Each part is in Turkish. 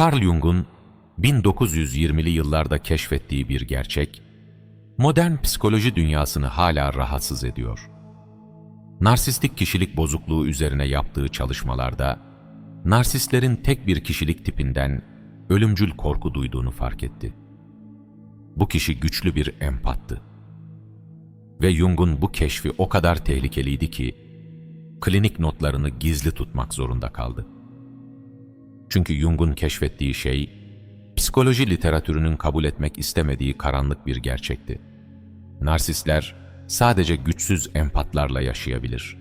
Carl Jung'un 1920'li yıllarda keşfettiği bir gerçek, modern psikoloji dünyasını hala rahatsız ediyor. Narsistik kişilik bozukluğu üzerine yaptığı çalışmalarda, narsistlerin tek bir kişilik tipinden ölümcül korku duyduğunu fark etti. Bu kişi güçlü bir empattı. Ve Jung'un bu keşfi o kadar tehlikeliydi ki, klinik notlarını gizli tutmak zorunda kaldı. Çünkü Jung'un keşfettiği şey, psikoloji literatürünün kabul etmek istemediği karanlık bir gerçekti. Narsistler sadece güçsüz empatlarla yaşayabilir.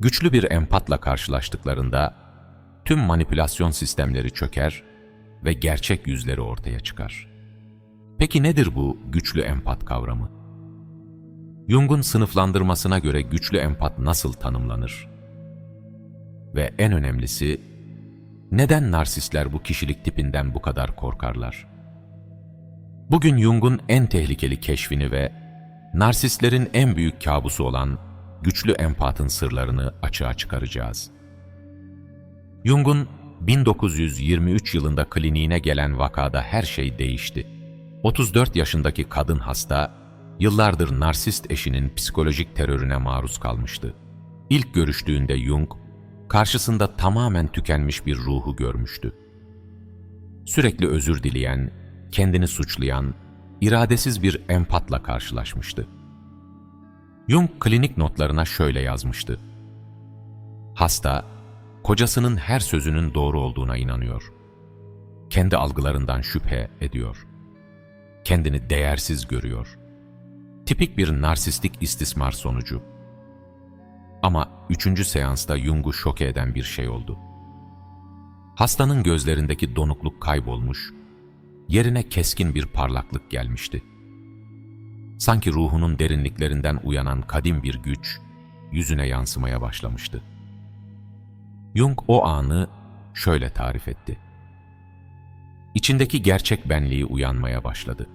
Güçlü bir empatla karşılaştıklarında tüm manipülasyon sistemleri çöker ve gerçek yüzleri ortaya çıkar. Peki nedir bu güçlü empat kavramı? Jung'un sınıflandırmasına göre güçlü empat nasıl tanımlanır? Ve en önemlisi, neden narsistler bu kişilik tipinden bu kadar korkarlar? Bugün Jung'un en tehlikeli keşfini ve narsistlerin en büyük kabusu olan güçlü empatın sırlarını açığa çıkaracağız. Jung'un 1923 yılında kliniğine gelen vakada her şey değişti. 34 yaşındaki kadın hasta, yıllardır narsist eşinin psikolojik terörüne maruz kalmıştı. İlk görüştüğünde Jung, karşısında tamamen tükenmiş bir ruhu görmüştü. Sürekli özür dileyen, kendini suçlayan, iradesiz bir empatla karşılaşmıştı. Jung klinik notlarına şöyle yazmıştı. Hasta, kocasının her sözünün doğru olduğuna inanıyor. Kendi algılarından şüphe ediyor. Kendini değersiz görüyor. Tipik bir narsistik istismar sonucu. Ama üçüncü seansta Jung'u şoke eden bir şey oldu. Hastanın gözlerindeki donukluk kaybolmuş, yerine keskin bir parlaklık gelmişti. Sanki ruhunun derinliklerinden uyanan kadim bir güç, yüzüne yansımaya başlamıştı. Jung o anı şöyle tarif etti. İçindeki gerçek benliği uyanmaya başladı.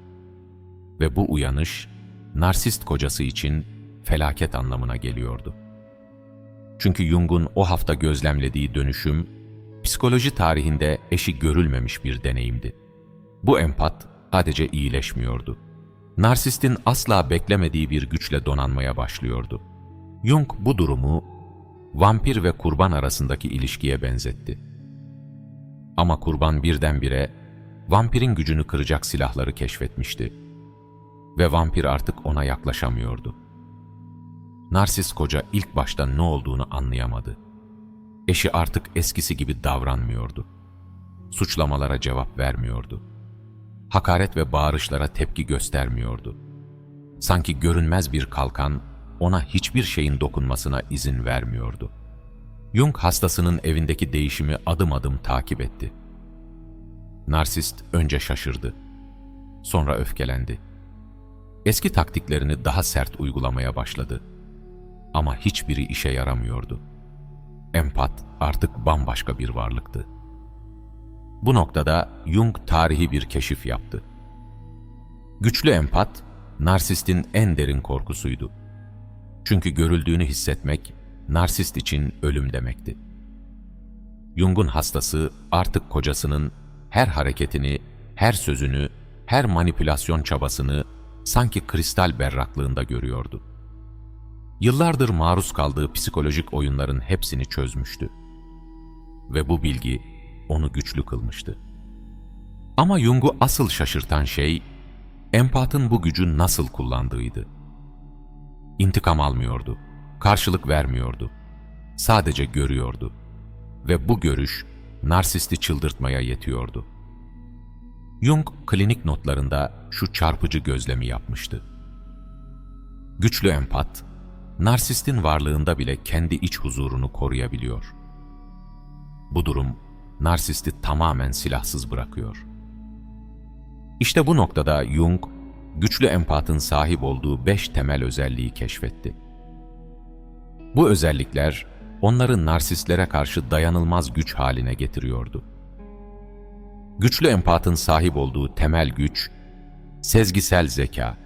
Ve bu uyanış, narsist kocası için felaket anlamına geliyordu. Çünkü Jung'un o hafta gözlemlediği dönüşüm, psikoloji tarihinde eşi görülmemiş bir deneyimdi. Bu empat sadece iyileşmiyordu. Narsistin asla beklemediği bir güçle donanmaya başlıyordu. Jung bu durumu vampir ve kurban arasındaki ilişkiye benzetti. Ama kurban birdenbire vampirin gücünü kıracak silahları keşfetmişti. Ve vampir artık ona yaklaşamıyordu. Narsis koca ilk başta ne olduğunu anlayamadı. Eşi artık eskisi gibi davranmıyordu. Suçlamalara cevap vermiyordu. Hakaret ve bağırışlara tepki göstermiyordu. Sanki görünmez bir kalkan ona hiçbir şeyin dokunmasına izin vermiyordu. Jung hastasının evindeki değişimi adım adım takip etti. Narsist önce şaşırdı. Sonra öfkelendi. Eski taktiklerini daha sert uygulamaya başladı. Ama hiçbiri işe yaramıyordu. Empat artık bambaşka bir varlıktı. Bu noktada Jung tarihi bir keşif yaptı. Güçlü empat, narsistin en derin korkusuydu. Çünkü görüldüğünü hissetmek, narsist için ölüm demekti. Jung'un hastası artık kocasının her hareketini, her sözünü, her manipülasyon çabasını sanki kristal berraklığında görüyordu. Yıllardır maruz kaldığı psikolojik oyunların hepsini çözmüştü. Ve bu bilgi onu güçlü kılmıştı. Ama Jung'u asıl şaşırtan şey, empatın bu gücü nasıl kullandığıydı. İntikam almıyordu, karşılık vermiyordu. Sadece görüyordu. Ve bu görüş, narsisti çıldırtmaya yetiyordu. Jung klinik notlarında şu çarpıcı gözlemi yapmıştı. Güçlü empat, narsistin varlığında bile kendi iç huzurunu koruyabiliyor. Bu durum, narsisti tamamen silahsız bırakıyor. İşte bu noktada Jung, güçlü empatın sahip olduğu beş temel özelliği keşfetti. Bu özellikler, onları narsistlere karşı dayanılmaz güç haline getiriyordu. Güçlü empatın sahip olduğu temel güç, sezgisel zeka.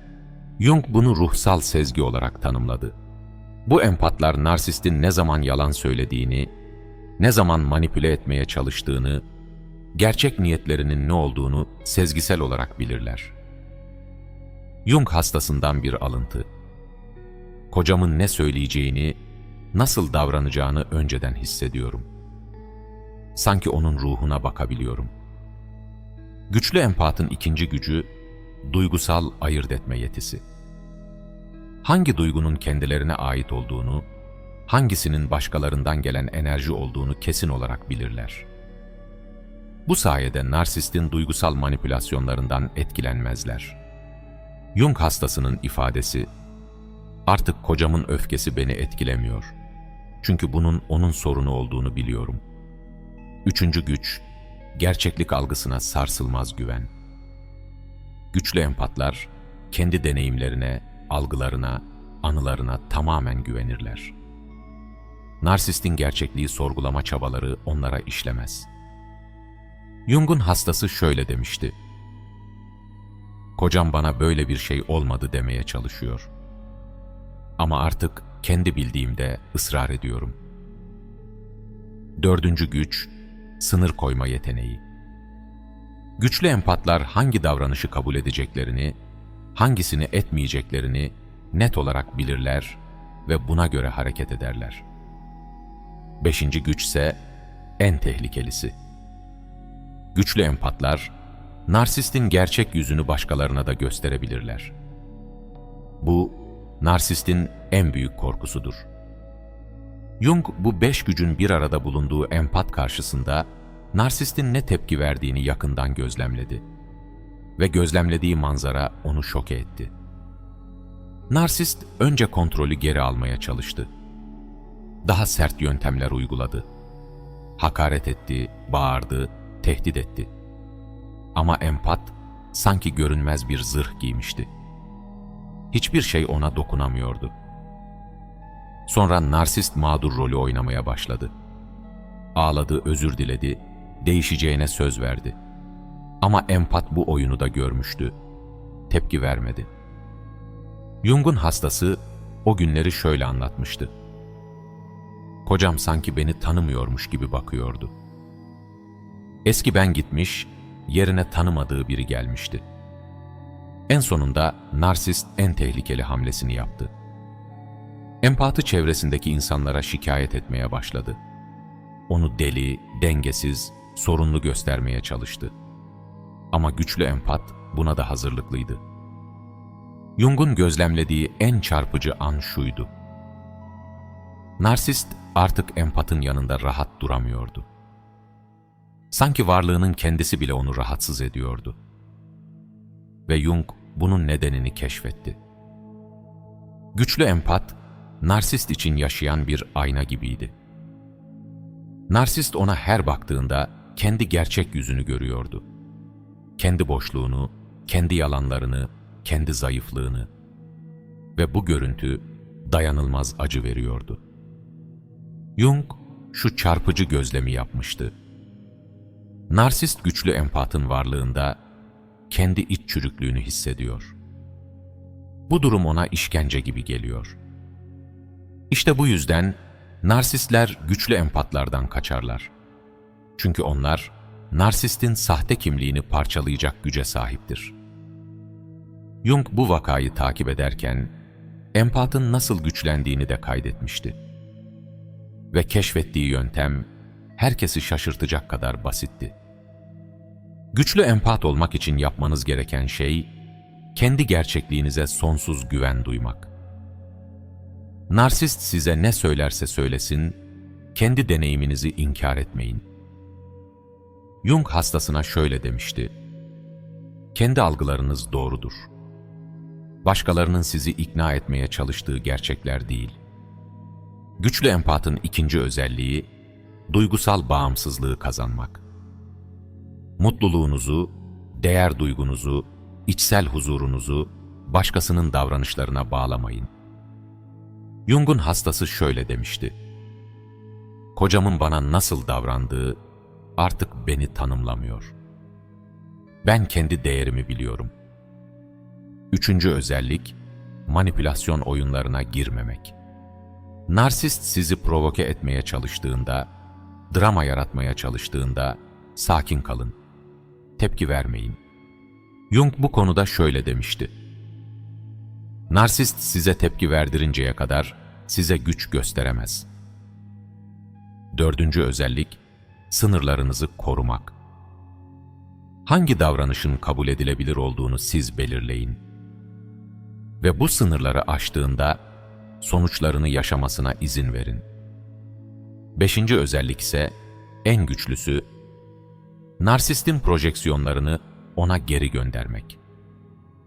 Jung bunu ruhsal sezgi olarak tanımladı. Bu empatlar narsistin ne zaman yalan söylediğini, ne zaman manipüle etmeye çalıştığını, gerçek niyetlerinin ne olduğunu sezgisel olarak bilirler. Jung hastasından bir alıntı. Kocamın ne söyleyeceğini, nasıl davranacağını önceden hissediyorum. Sanki onun ruhuna bakabiliyorum. Güçlü empatın ikinci gücü, duygusal ayırt etme yetisi. Hangi duygunun kendilerine ait olduğunu, hangisinin başkalarından gelen enerji olduğunu kesin olarak bilirler. Bu sayede narsistin duygusal manipülasyonlarından etkilenmezler. Jung hastasının ifadesi, artık kocamın öfkesi beni etkilemiyor. Çünkü bunun onun sorunu olduğunu biliyorum. Üçüncü güç, gerçeklik algısına sarsılmaz güven. Güçlü empatlar, kendi deneyimlerine, algılarına, anılarına tamamen güvenirler. Narsistin gerçekliği sorgulama çabaları onlara işlemez. Jung'un hastası şöyle demişti. Kocam bana böyle bir şey olmadı demeye çalışıyor. Ama artık kendi bildiğimde ısrar ediyorum. Dördüncü güç, sınır koyma yeteneği. Güçlü empatlar hangi davranışı kabul edeceklerini, hangisini etmeyeceklerini net olarak bilirler ve buna göre hareket ederler. Beşinci güçse en tehlikelisi. Güçlü empatlar, narsistin gerçek yüzünü başkalarına da gösterebilirler. Bu, narsistin en büyük korkusudur. Jung bu beş gücün bir arada bulunduğu empat karşısında narsistin ne tepki verdiğini yakından gözlemledi. Ve gözlemlediği manzara onu şoke etti. Narsist önce kontrolü geri almaya çalıştı. Daha sert yöntemler uyguladı. Hakaret etti, bağırdı, tehdit etti. Ama empat sanki görünmez bir zırh giymişti. Hiçbir şey ona dokunamıyordu. Sonra narsist mağdur rolü oynamaya başladı. Ağladı, özür diledi, değişeceğine söz verdi. Ama empat bu oyunu da görmüştü. Tepki vermedi. Jung'un hastası o günleri şöyle anlatmıştı. Kocam sanki beni tanımıyormuş gibi bakıyordu. Eski ben gitmiş, yerine tanımadığı biri gelmişti. En sonunda narsist en tehlikeli hamlesini yaptı. Empatı çevresindeki insanlara şikayet etmeye başladı. Onu deli, dengesiz, sorunlu göstermeye çalıştı. Ama güçlü empat buna da hazırlıklıydı. Jung'un gözlemlediği en çarpıcı an şuydu. Narsist artık empatın yanında rahat duramıyordu. Sanki varlığının kendisi bile onu rahatsız ediyordu. Ve Jung bunun nedenini keşfetti. Güçlü empat, narsist için yaşayan bir ayna gibiydi. Narsist ona her baktığında kendi gerçek yüzünü görüyordu. Kendi boşluğunu, kendi yalanlarını, kendi zayıflığını. Ve bu görüntü dayanılmaz acı veriyordu. Jung şu çarpıcı gözlemi yapmıştı. Narsist güçlü empatın varlığında kendi iç çürüklüğünü hissediyor. Bu durum ona işkence gibi geliyor. İşte bu yüzden narsistler güçlü empatlardan kaçarlar. Çünkü onlar narsistin sahte kimliğini parçalayacak güce sahiptir. Jung bu vakayı takip ederken empatın nasıl güçlendiğini de kaydetmişti. Ve keşfettiği yöntem herkesi şaşırtacak kadar basitti. Güçlü empat olmak için yapmanız gereken şey, kendi gerçekliğinize sonsuz güven duymak. Narsist size ne söylerse söylesin, kendi deneyiminizi inkar etmeyin. Jung hastasına şöyle demişti, kendi algılarınız doğrudur. Başkalarının sizi ikna etmeye çalıştığı gerçekler değil. Güçlü empatın ikinci özelliği, duygusal bağımsızlığı kazanmak. Mutluluğunuzu, değer duygunuzu, içsel huzurunuzu başkasının davranışlarına bağlamayın. Jung'un hastası şöyle demişti. Kocamın bana nasıl davrandığı artık beni tanımlamıyor. Ben kendi değerimi biliyorum. Üçüncü özellik, manipülasyon oyunlarına girmemek. Narsist sizi provoke etmeye çalıştığında, drama yaratmaya çalıştığında sakin kalın. Tepki vermeyin. Jung bu konuda şöyle demişti. Narsist size tepki verdirinceye kadar size güç gösteremez. Dördüncü özellik, sınırlarınızı korumak. Hangi davranışın kabul edilebilir olduğunu siz belirleyin. Ve bu sınırları aştığında sonuçlarını yaşamasına izin verin. Beşinci özellik ise en güçlüsü, narsistin projeksiyonlarını ona geri göndermek.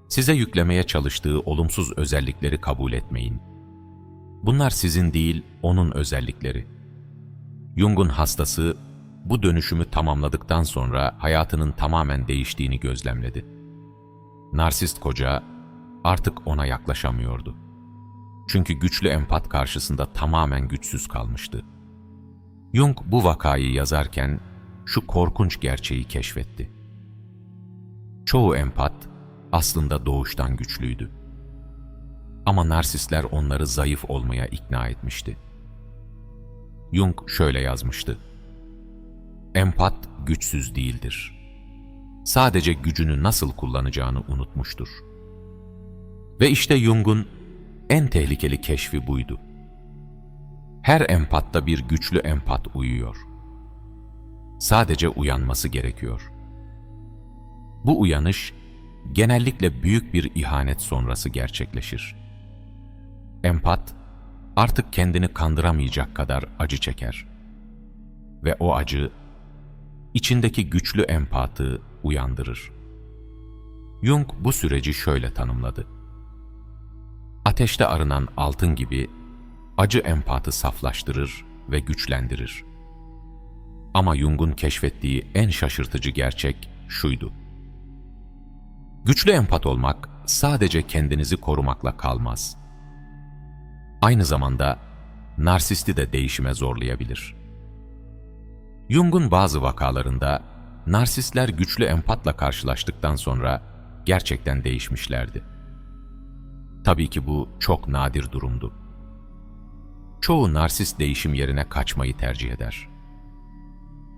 Size yüklemeye çalıştığı olumsuz özellikleri kabul etmeyin. Bunlar sizin değil, onun özellikleri. Jung'un hastası bu dönüşümü tamamladıktan sonra hayatının tamamen değiştiğini gözlemledi. Narsist koca artık ona yaklaşamıyordu. Çünkü güçlü empat karşısında tamamen güçsüz kalmıştı. Jung bu vakayı yazarken şu korkunç gerçeği keşfetti. Çoğu empat aslında doğuştan güçlüydü. Ama narsistler onları zayıf olmaya ikna etmişti. Jung şöyle yazmıştı. Empat güçsüz değildir. Sadece gücünü nasıl kullanacağını unutmuştur. Ve işte Jung'un en tehlikeli keşfi buydu. Her empatta bir güçlü empat uyuyor. Sadece uyanması gerekiyor. Bu uyanış genellikle büyük bir ihanet sonrası gerçekleşir. Empat artık kendini kandıramayacak kadar acı çeker. Ve o acı içindeki güçlü empatı uyandırır. Jung bu süreci şöyle tanımladı. Ateşte arınan altın gibi acı empatı saflaştırır ve güçlendirir. Ama Jung'un keşfettiği en şaşırtıcı gerçek şuydu. Güçlü empat olmak sadece kendinizi korumakla kalmaz. Aynı zamanda narsisti de değişime zorlayabilir. Jung'un bazı vakalarında narsistler güçlü empatla karşılaştıktan sonra gerçekten değişmişlerdi. Tabii ki bu çok nadir durumdu. Çoğu narsist değişim yerine kaçmayı tercih eder.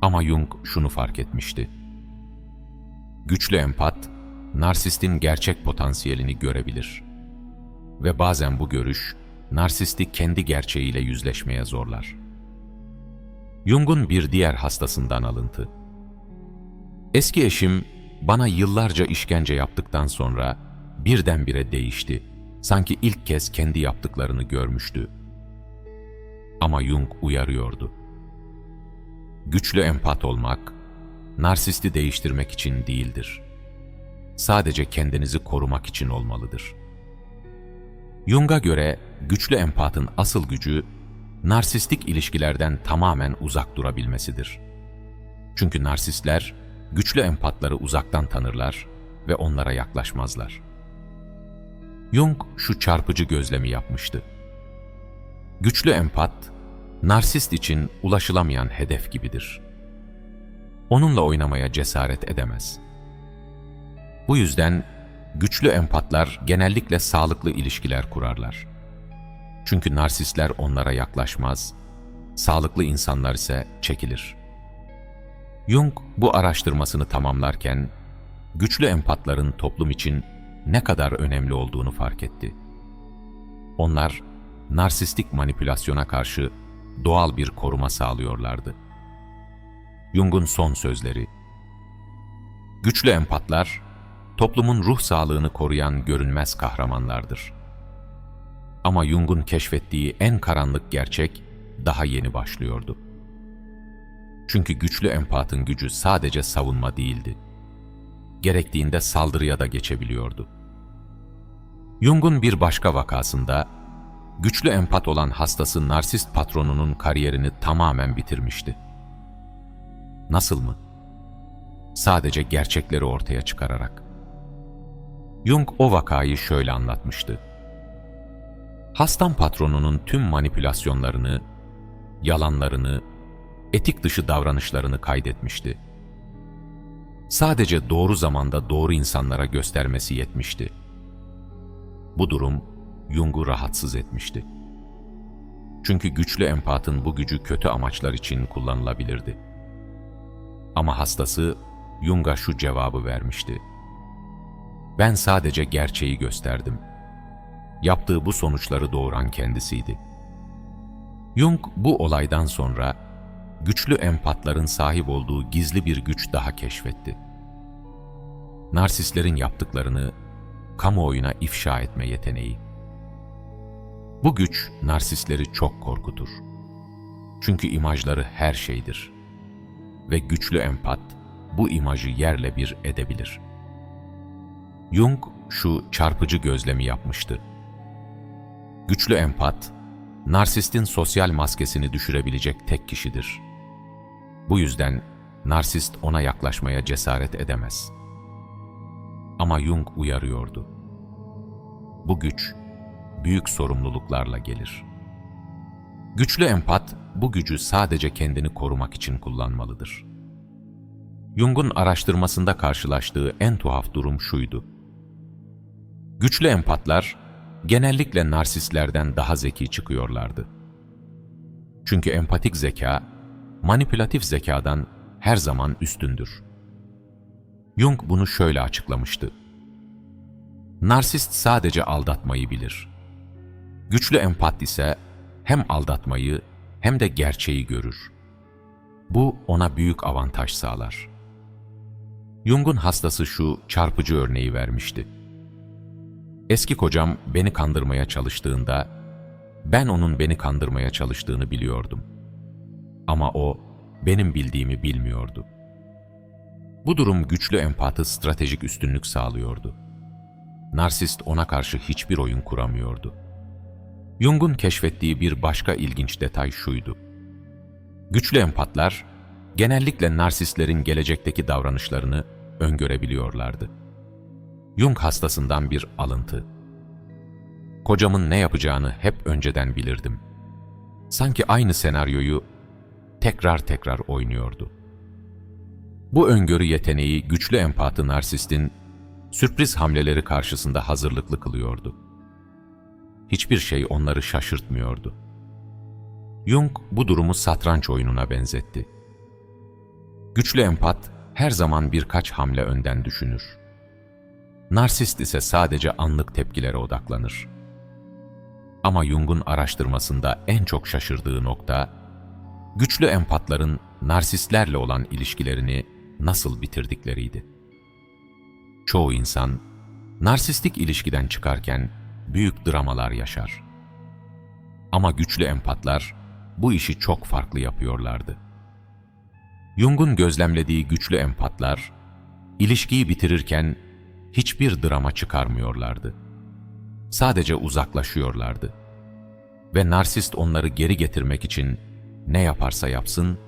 Ama Jung şunu fark etmişti. Güçlü empat, narsistin gerçek potansiyelini görebilir. Ve bazen bu görüş, narsisti kendi gerçeğiyle yüzleşmeye zorlar. Jung'un bir diğer hastasından alıntı. Eski eşim bana yıllarca işkence yaptıktan sonra birdenbire değişti. Sanki ilk kez kendi yaptıklarını görmüştü. Ama Jung uyarıyordu. Güçlü empat olmak, narsisti değiştirmek için değildir. Sadece kendinizi korumak için olmalıdır. Jung'a göre güçlü empatın asıl gücü, narsistik ilişkilerden tamamen uzak durabilmesidir. Çünkü narsistler, güçlü empatları uzaktan tanırlar ve onlara yaklaşmazlar. Jung şu çarpıcı gözlemi yapmıştı. Güçlü empat, narsist için ulaşılamayan hedef gibidir. Onunla oynamaya cesaret edemez. Bu yüzden güçlü empatlar genellikle sağlıklı ilişkiler kurarlar. Çünkü narsistler onlara yaklaşmaz, sağlıklı insanlar ise çekilir. Jung bu araştırmasını tamamlarken, güçlü empatların toplum için ne kadar önemli olduğunu fark etti. Onlar, narsistik manipülasyona karşı doğal bir koruma sağlıyorlardı. Jung'un son sözleri Güçlü empatlar, toplumun ruh sağlığını koruyan görünmez kahramanlardır. Ama Jung'un keşfettiği en karanlık gerçek daha yeni başlıyordu. Çünkü güçlü empatın gücü sadece savunma değildi. Gerektiğinde saldırıya da geçebiliyordu. Jung'un bir başka vakasında, güçlü empat olan hastası narsist patronunun kariyerini tamamen bitirmişti. Nasıl mı? Sadece gerçekleri ortaya çıkararak. Jung o vakayı şöyle anlatmıştı. Hastam patronunun tüm manipülasyonlarını, yalanlarını, etik dışı davranışlarını kaydetmişti. Sadece doğru zamanda doğru insanlara göstermesi yetmişti. Bu durum Jung'u rahatsız etmişti. Çünkü güçlü empatın bu gücü kötü amaçlar için kullanılabilirdi. Ama hastası Jung'a şu cevabı vermişti. Ben sadece gerçeği gösterdim. Yaptığı bu sonuçları doğuran kendisiydi. Jung bu olaydan sonra güçlü empatların sahip olduğu gizli bir güç daha keşfetti. Narsistlerin yaptıklarını kamuoyuna ifşa etme yeteneği. Bu güç narsistleri çok korkutur. Çünkü imajları her şeydir. Ve güçlü empat bu imajı yerle bir edebilir. Jung şu çarpıcı gözlemi yapmıştı. Güçlü empat, narsistin sosyal maskesini düşürebilecek tek kişidir. Bu yüzden narsist ona yaklaşmaya cesaret edemez. Ama Jung uyarıyordu. Bu güç, büyük sorumluluklarla gelir. Güçlü empat, bu gücü sadece kendini korumak için kullanmalıdır. Jung'un araştırmasında karşılaştığı en tuhaf durum şuydu. Güçlü empatlar, genellikle narsistlerden daha zeki çıkıyorlardı. Çünkü empatik zeka, manipülatif zekadan her zaman üstündür. Jung bunu şöyle açıklamıştı. Narsist sadece aldatmayı bilir. Güçlü empat ise hem aldatmayı hem de gerçeği görür. Bu ona büyük avantaj sağlar. Jung'un hastası şu çarpıcı örneği vermişti. Eski kocam beni kandırmaya çalıştığında, ben onun beni kandırmaya çalıştığını biliyordum. Ama o, benim bildiğimi bilmiyordu. Bu durum güçlü empatı stratejik üstünlük sağlıyordu. Narsist ona karşı hiçbir oyun kuramıyordu. Jung'un keşfettiği bir başka ilginç detay şuydu. Güçlü empatlar, genellikle narsistlerin gelecekteki davranışlarını öngörebiliyorlardı. Jung hastasından bir alıntı. Kocamın ne yapacağını hep önceden bilirdim. Sanki aynı senaryoyu tekrar tekrar oynuyordu. Bu öngörü yeteneği güçlü empatı narsistin sürpriz hamleleri karşısında hazırlıklı kılıyordu. Hiçbir şey onları şaşırtmıyordu. Jung bu durumu satranç oyununa benzetti. Güçlü empat her zaman birkaç hamle önden düşünür. Narsist ise sadece anlık tepkilere odaklanır. Ama Jung'un araştırmasında en çok şaşırdığı nokta, güçlü empatların narsistlerle olan ilişkilerini nasıl bitirdikleriydi. Çoğu insan, narsistik ilişkiden çıkarken büyük dramalar yaşar. Ama güçlü empatlar bu işi çok farklı yapıyorlardı. Jung'un gözlemlediği güçlü empatlar, ilişkiyi bitirirken hiçbir drama çıkarmıyorlardı. Sadece uzaklaşıyorlardı. Ve narsist onları geri getirmek için ne yaparsa yapsın,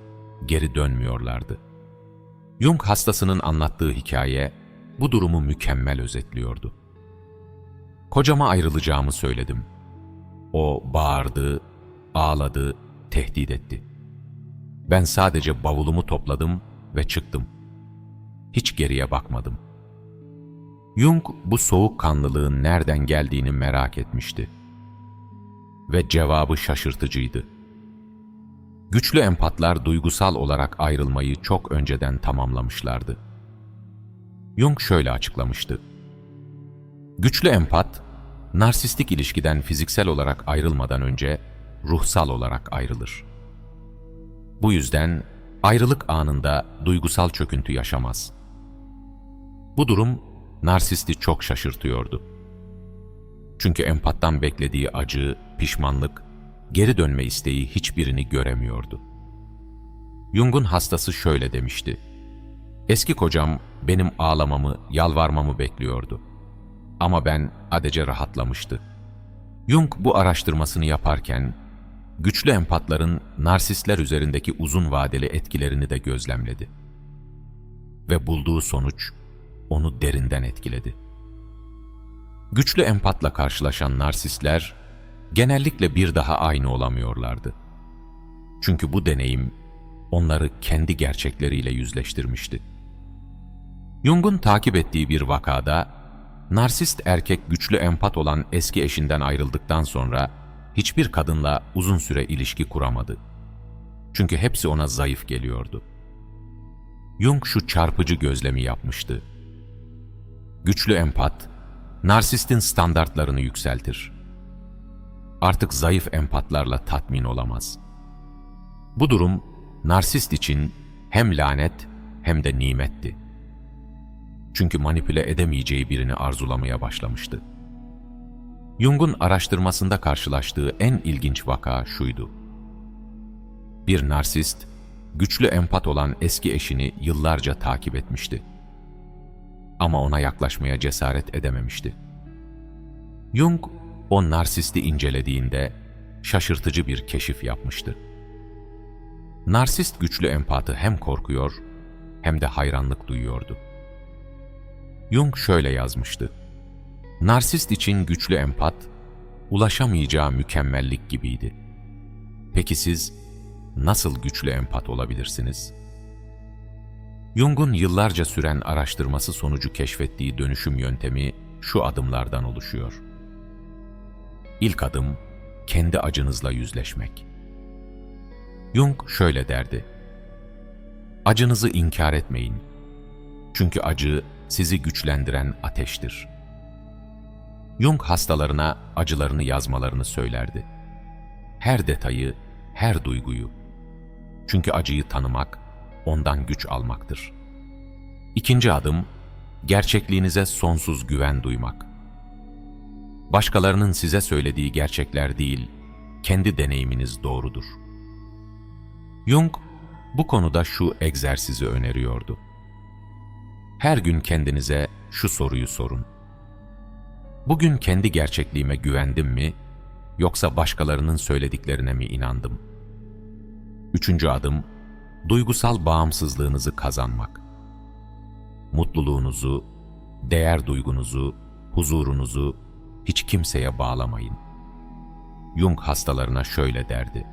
geri dönmüyorlardı. Jung hastasının anlattığı hikaye, bu durumu mükemmel özetliyordu. Kocama ayrılacağımı söyledim. O bağırdı, ağladı, tehdit etti. Ben sadece bavulumu topladım ve çıktım. Hiç geriye bakmadım. Jung bu soğukkanlılığın nereden geldiğini merak etmişti. Ve cevabı şaşırtıcıydı. Güçlü empatlar duygusal olarak ayrılmayı çok önceden tamamlamışlardı. Jung şöyle açıklamıştı. Güçlü empat, narsistik ilişkiden fiziksel olarak ayrılmadan önce ruhsal olarak ayrılır. Bu yüzden ayrılık anında duygusal çöküntü yaşamaz. Bu durum narsisti çok şaşırtıyordu. Çünkü empattan beklediği acı, pişmanlık, geri dönme isteği hiçbirini göremiyordu. Jung'un hastası şöyle demişti. Eski kocam benim ağlamamı, yalvarmamı bekliyordu. Ama ben adece rahatlamıştı. Jung bu araştırmasını yaparken, güçlü empatların narsistler üzerindeki uzun vadeli etkilerini de gözlemledi. Ve bulduğu sonuç, onu derinden etkiledi. Güçlü empatla karşılaşan narsistler, genellikle bir daha aynı olamıyorlardı. Çünkü bu deneyim, onları kendi gerçekleriyle yüzleştirmişti. Jung'un takip ettiği bir vakada, narsist erkek güçlü empat olan eski eşinden ayrıldıktan sonra hiçbir kadınla uzun süre ilişki kuramadı. Çünkü hepsi ona zayıf geliyordu. Jung şu çarpıcı gözlemi yapmıştı. Güçlü empat, narsistin standartlarını yükseltir. Artık zayıf empatlarla tatmin olamaz. Bu durum, narsist için hem lanet hem de nimetti. Çünkü manipüle edemeyeceği birini arzulamaya başlamıştı. Jung'un araştırmasında karşılaştığı en ilginç vaka şuydu. Bir narsist, güçlü empat olan eski eşini yıllarca takip etmişti. Ama ona yaklaşmaya cesaret edememişti. Jung, o narsisti incelediğinde şaşırtıcı bir keşif yapmıştı. Narsist güçlü empatı hem korkuyor hem de hayranlık duyuyordu. Jung şöyle yazmıştı. Narsist için güçlü empat, ulaşamayacağı mükemmellik gibiydi. Peki siz nasıl güçlü empat olabilirsiniz? Jung'un yıllarca süren araştırması sonucu keşfettiği dönüşüm yöntemi şu adımlardan oluşuyor. İlk adım, kendi acınızla yüzleşmek. Jung şöyle derdi. Acınızı inkar etmeyin. Çünkü acı sizi güçlendiren ateştir. Jung hastalarına acılarını yazmalarını söylerdi. Her detayı, her duyguyu. Çünkü acıyı tanımak, ondan güç almaktır. İkinci adım, gerçekliğinize sonsuz güven duymak. Başkalarının size söylediği gerçekler değil, kendi deneyiminiz doğrudur. Jung, bu konuda şu egzersizi öneriyordu. Her gün kendinize şu soruyu sorun. Bugün kendi gerçekliğime güvendim mi, yoksa başkalarının söylediklerine mi inandım? Üçüncü adım, duygusal bağımsızlığınızı kazanmak. Mutluluğunuzu, değer duygunuzu, huzurunuzu hiç kimseye bağlamayın. Jung hastalarına şöyle derdi.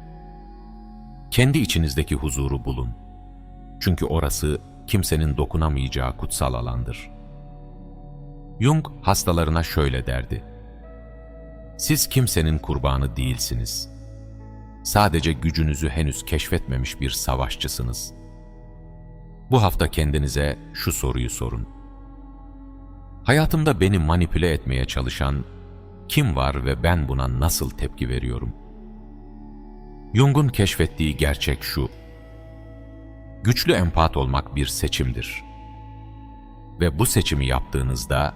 Kendi içinizdeki huzuru bulun. Çünkü orası kimsenin dokunamayacağı kutsal alandır. Jung hastalarına şöyle derdi. Siz kimsenin kurbanı değilsiniz. Sadece gücünüzü henüz keşfetmemiş bir savaşçısınız. Bu hafta kendinize şu soruyu sorun. Hayatımda beni manipüle etmeye çalışan kim var ve ben buna nasıl tepki veriyorum? Jung'un keşfettiği gerçek şu. Güçlü empat olmak bir seçimdir. Ve bu seçimi yaptığınızda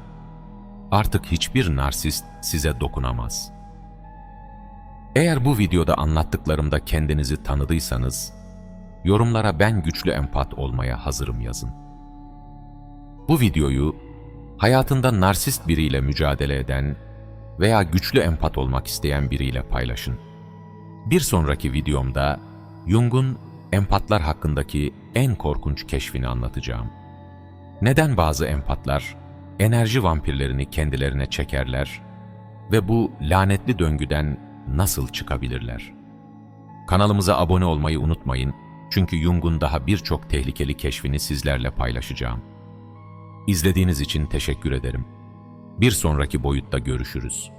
artık hiçbir narsist size dokunamaz. Eğer bu videoda anlattıklarımda kendinizi tanıdıysanız, yorumlara ben güçlü empat olmaya hazırım yazın. Bu videoyu hayatında narsist biriyle mücadele eden veya güçlü empat olmak isteyen biriyle paylaşın. Bir sonraki videomda Jung'un empatlar hakkındaki en korkunç keşfini anlatacağım. Neden bazı empatlar enerji vampirlerini kendilerine çekerler ve bu lanetli döngüden nasıl çıkabilirler? Kanalımıza abone olmayı unutmayın çünkü Jung'un daha birçok tehlikeli keşfini sizlerle paylaşacağım. İzlediğiniz için teşekkür ederim. Bir sonraki boyutta görüşürüz.